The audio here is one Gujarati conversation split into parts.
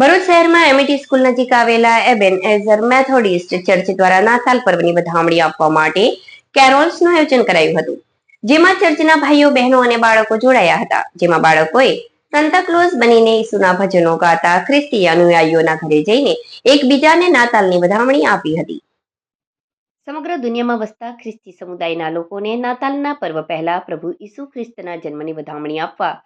ભરૂચ શહેરમાં એમિટી સ્કૂલ નજીક આવેલા એબેન એઝર મેથોડિસ્ટ ચર્ચ દ્વારા નાતાલ પર્વની વધામણી આપવા માટે કેરોલ્સનું આયોજન કરાયું હતું. જેમાં ચર્ચના ભાઈઓ, બહેનો અને બાળકો જોડાયા હતા. જેમાં બાળકોએ સંતાક્લોઝ બનીને ઈસુના ભજનો ગાતા ખ્રિસ્તી અનુયાયીઓના ઘરે જઈને એકબીજાને નાતાલની વધામણી આપી હતી. સમગ્ર દુનિયામાં વસતા ખ્રિસ્તી સમુદાયના લોકોને નાતાલના પર્વ પહેલા પ્રભુ ઈસુ ખ્રિસ્તના જન્મની વધામણી આપવા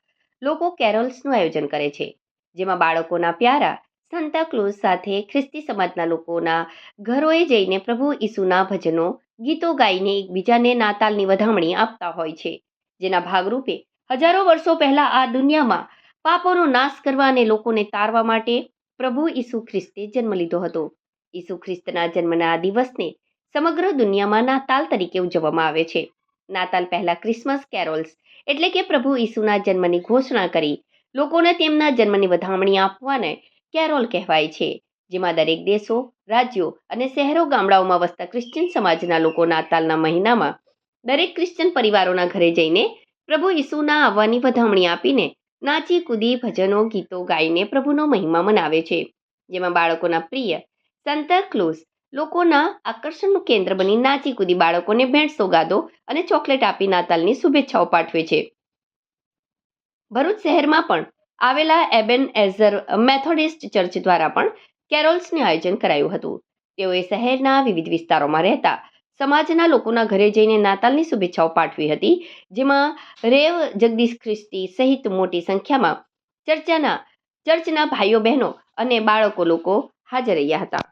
લોકો કેરોલ્સનું આયોજન કરે છે. જેમાં બાળકોના પ્યારા, સંતા ક્લોઝ સાથે ખ્રિસ્તી સમાજના લોકોના ઘરોએ જઈને પ્રભુ ઈસુના ભજનો, ગીતો ગાઈને એકબીજાને નાતાલની વધામણી આપતા હોય છે. જેના ભાગરૂપે હજારો વર્ષો પહેલા આ દુનિયામાં પાપોનો નાશ કરવા અને લોકોને તારવા માટે પ્રભુ ઈસુ ખ્રિસ્તે જન્મ લીધો હતો. ઈસુ ખ્રિસ્તના જન્મના દિવસને સમગ્ર દુનિયામાં નાતાલ તરીકે ઉજવવામાં આવે છે. નાતાલ પહેલા ક્રિસમસ કેરોલ્સ એટલે કે પ્રભુ ઈસુના જન્મની ઘોષણા કરી લોકોને તેમના જન્મની વધામણી આપવાને કેરોલ કહેવાય છે, જેમાં દરેક દેશો, રાજ્યો અને શહેરો ગામડાઓમાં વસતા ક્રિશ્ચિયન સમાજના લોકો નાતાલના મહિનામાં દરેક ક્રિશ્ચિયન પરિવારોના ઘરે જઈને પ્રભુ ઈસુના આવવાની વધામણી આપીને નાચી, કૂદી, ભજનો, ગીતો ગાઈને પ્રભુનો મહિમા મનાવે છે, જેમાં બાળકોના પ્રિય સંતર ક્લોઝ, લોકોના આકર્ષણનું કેન્દ્ર બની નાચી, કૂદી બાળકોને ભેટ સોગાદો અને ચોકલેટ આપી નાતાલની શુભેચ્છાઓ પાઠવે છે. ભરૂચ શહેરમાં પણ આવેલા એબેન એઝર મેથોડિસ્ટ ચર્ચ દ્વારા પણ કેરોલ્સનું આયોજન કરાયું હતું. તેઓએ શહેરના વિવિધ વિસ્તારોમાં રહેતા સમાજના લોકોના ઘરે જઈને નાતાલની શુભેચ્છાઓ પાઠવી હતી, જેમાં રેવ જગદીશ ખ્રિસ્તી સહિત મોટી સંખ્યામાં ચર્ચાના, ચર્ચના ભાઈઓ બહેનો અને બાળકો લોકો હાજર રહ્યા હતા.